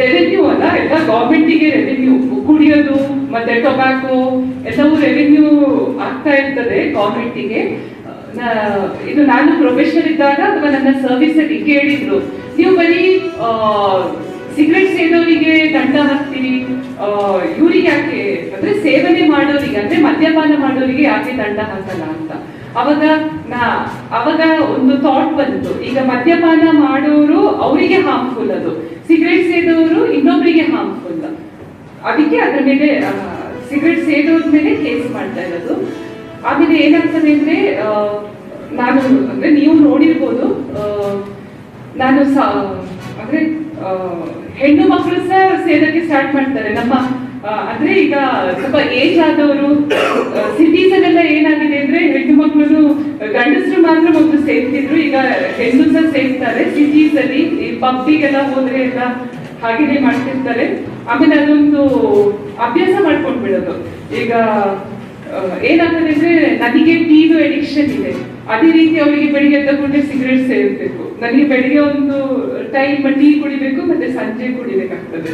Revenue ಅಲ್ಲ, ಎಲ್ಲ ಗೌರ್ಮೆಂಟಿಗೆ revenue ಕುಡಿಯೋದು, ಮತ್ತೆ ಟೊಬ್ಯಾಕೊ ಎಲ್ಲವೂ ರೆವೆನ್ಯೂ ಆಗ್ತಾ ಇರ್ತದೆ ಗೌರ್ಮೆಂಟಿಗೆ ಇದು ನಾನು ಪ್ರೊಫೆಷನಲ್ ಇದ್ದಾಗ ಅಥವಾ ನನ್ನ ಸರ್ವಿಸ್ ಅಲ್ಲಿ ಕೇಳಿದ್ರು. ನೀವು ಬರೀ ಸಿಗರೆಟ್ ಸೇದೋರಿಗೆ ದಂಡ ಹಾಕ್ತೀರಿ ಇವರಿಗೆ ಯಾಕೆ? ಅಂದ್ರೆ ಸೇವನೆ ಮಾಡೋರಿಗೆ, ಅಂದ್ರೆ ಮದ್ಯಪಾನ ಮಾಡೋರಿಗೆ ಯಾಕೆ ದಂಡ ಹಾಕಲ್ಲ ಅಂತ. ಅವಾಗ ನಾ, ಅವಾಗ ಒಂದು ಥಾಟ್ ಬಂತು. ಈಗ ಮದ್ಯಪಾನ ಮಾಡೋರು ಅವರಿಗೆ ಹಾರ್ಮ್ಫುಲ್ ಅದು ಸಿಗರೆಟ್ ಸೇದೋರು ಇನ್ನೊಬ್ಬರಿಗೆ ಹಾರ್ಮ್ಫುಲ್ ಅದಕ್ಕೆ ಅದ್ರ ಮೇಲೆ ಸಿಗರೆಟ್ ಸೇದೋದ್ಮೇಲೆ ಕೇಸ್ ಮಾಡ್ತಾ ಇರೋದು. ಆಮೇಲೆ ಏನಾಗ್ತದೆ ಅಂದ್ರೆ ನಾನು, ಅಂದ್ರೆ ನೀವು ನೋಡಿರ್ಬೋದು ನಾನು ಅಂದ್ರೆ ಹೆಣ್ಣು ಮಕ್ಕಳು ಸಹ ಸೇದಕ್ಕೆ ಸ್ಟಾರ್ಟ್ ಮಾಡ್ತಾರೆ. ನಮ್ಮ ಅಂದ್ರೆ ಈಗ ಸ್ವಲ್ಪ ಏಜ್ ಆದವರು ಸಿಟೀಸ್ ಅಲ್ಲೆಲ್ಲ ಏನಾಗಿದೆ ಅಂದ್ರೆ ಹೆಣ್ಣು ಮಕ್ಕಳು ಗಂಡಸರು ಮಾತ್ರ ಮೊದಲು ಸೇರ್ತಿದ್ರು ಈಗ ಹೆಣ್ಣು ಸಹ ಸೇರ್ತಾರೆ ಸಿಟೀಸ್ ಅಲ್ಲಿ ಪಬ್ಬಿಗೆಲ್ಲ ಹೋದ್ರೆ ಎಲ್ಲ ಹಾಗೇನೆ ಮಾಡ್ತಿರ್ತಾರೆ. ಆಮೇಲೆ ಅದೊಂದು ಅಭ್ಯಾಸ ಮಾಡ್ಕೊಂಡ್ ಬಿಡೋದು ಈಗ ಏನಾಗ್ತದೆ ಅಂದ್ರೆ ನನಗೆ ಟೀದು ಅಡಿಕ್ಷನ್ ಇದೆ. ಅದೇ ರೀತಿ ಅವರಿಗೆ ಬೆಳಿಗ್ಗೆ ಎದ್ದ ಸಿಗರೇಟ್ ಸೇರ್ಬೇಕು ನನಗೆ ಬೆಳಿಗ್ಗೆ ಒಂದು ಟೈಮ್ ಟೀ ಕುಡಿಬೇಕು, ಮತ್ತೆ ಸಂಜೆ ಕುಡಿಬೇಕಾಗ್ತದೆ.